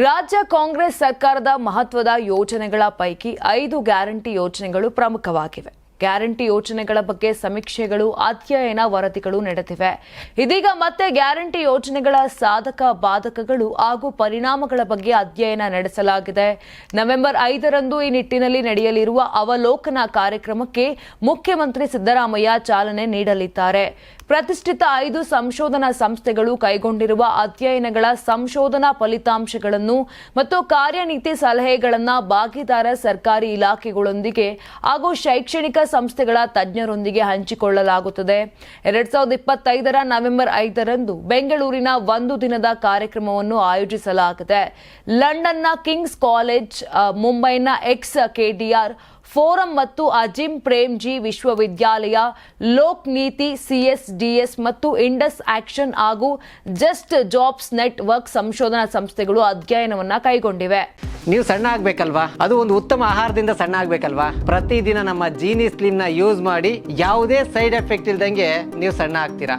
ರಾಜ್ಯ ಕಾಂಗ್ರೆಸ್ ಸರ್ಕಾರದ ಮಹತ್ವದ ಯೋಜನೆಗಳ ಪೈಕಿ ಐದು ಗ್ಯಾರಂಟಿ ಯೋಜನೆಗಳು ಪ್ರಮುಖವಾಗಿವೆ. ಗ್ಯಾರಂಟಿ ಯೋಜನೆಗಳ ಬಗ್ಗೆ ಸಮೀಕ್ಷೆಗಳು, ಅಧ್ಯಯನ ವರದಿಗಳು ನಡೆದಿವೆ. ಇದೀಗ ಮತ್ತೆ ಗ್ಯಾರಂಟಿ ಯೋಜನೆಗಳ ಸಾಧಕ ಬಾಧಕಗಳು ಹಾಗೂ ಪರಿಣಾಮಗಳ ಬಗ್ಗೆ ಅಧ್ಯಯನ ನಡೆಸಲಾಗಿದೆ. ನವೆಂಬರ್ ಐದರಂದು ಈ ನಿಟ್ಟಿನಲ್ಲಿ ನಡೆಯಲಿರುವ ಅವಲೋಕನ ಕಾರ್ಯಕ್ರಮಕ್ಕೆ ಮುಖ್ಯಮಂತ್ರಿ ಸಿದ್ದರಾಮಯ್ಯ ಚಾಲನೆ ನೀಡಲಿದ್ದಾರೆ. ಪ್ರತಿಷ್ಠಿತ ಐದು ಸಂಶೋಧನಾ ಸಂಸ್ಥೆಗಳು ಕೈಗೊಂಡಿರುವ ಅಧ್ಯಯನಗಳ ಸಂಶೋಧನಾ ಫಲಿತಾಂಶಗಳನ್ನು ಮತ್ತು ಕಾರ್ಯನೀತಿ ಸಲಹೆಗಳನ್ನು ಭಾಗಿದಾರ ಸರ್ಕಾರಿ ಇಲಾಖೆಗಳೊಂದಿಗೆ ಹಾಗೂ ಶೈಕ್ಷಣಿಕ ಸಂಸ್ಥೆಗಳ ತಜ್ಞರೊಂದಿಗೆ ಹಂಚಿಕೊಳ್ಳಲಾಗುತ್ತದೆ. ಎರಡ್ ಸಾವಿರದ ಇಪ್ಪತ್ತೈದರ ನವೆಂಬರ್ ಐದರಂದು ಬೆಂಗಳೂರಿನ ಒಂದು ದಿನದ ಕಾರ್ಯಕ್ರಮವನ್ನು ಆಯೋಜಿಸಲಾಗಿದೆ. ಲಂಡನ್ನ ಕಿಂಗ್ಸ್ ಕಾಲೇಜ್ ಮುಂಬೈನ ಎಕ್ಸ್ ಕೆಡಿಆರ್ ಫೋರಂ ಮತ್ತು ಅಜಿಮ್ ಪ್ರೇಮ್ಜಿ ವಿಶ್ವವಿದ್ಯಾಲಯ, ಲೋಕ್ ನೀತಿ ಸಿಎಸ್ಡಿಎಸ್ ಮತ್ತು ಇಂಡಸ್ ಆಕ್ಷನ್ ಹಾಗೂ ಜಸ್ಟ್ ಜಾಬ್ಸ್ ನೆಟ್ವರ್ಕ್ ಸಂಶೋಧನಾ ಸಂಸ್ಥೆಗಳು ಅಧ್ಯಯನವನ್ನ ಕೈಗೊಂಡಿವೆ. ನೀವು ಸಣ್ಣ ಆಗ್ಬೇಕಲ್ವಾ? ಅದು ಒಂದು ಉತ್ತಮ ಆಹಾರದಿಂದ ಸಣ್ಣ ಆಗ್ಬೇಕಲ್ವಾ? ಪ್ರತಿದಿನ ನಮ್ಮ ಜೀನಿ ಸ್ಲಿಮ್ನ ಯೂಸ್ ಮಾಡಿ ಯಾವುದೇ ಸೈಡ್ ಎಫೆಕ್ಟ್ ಇಲ್ದಂಗೆ ನೀವು ಸಣ್ಣ ಆಗ್ತೀರಾ?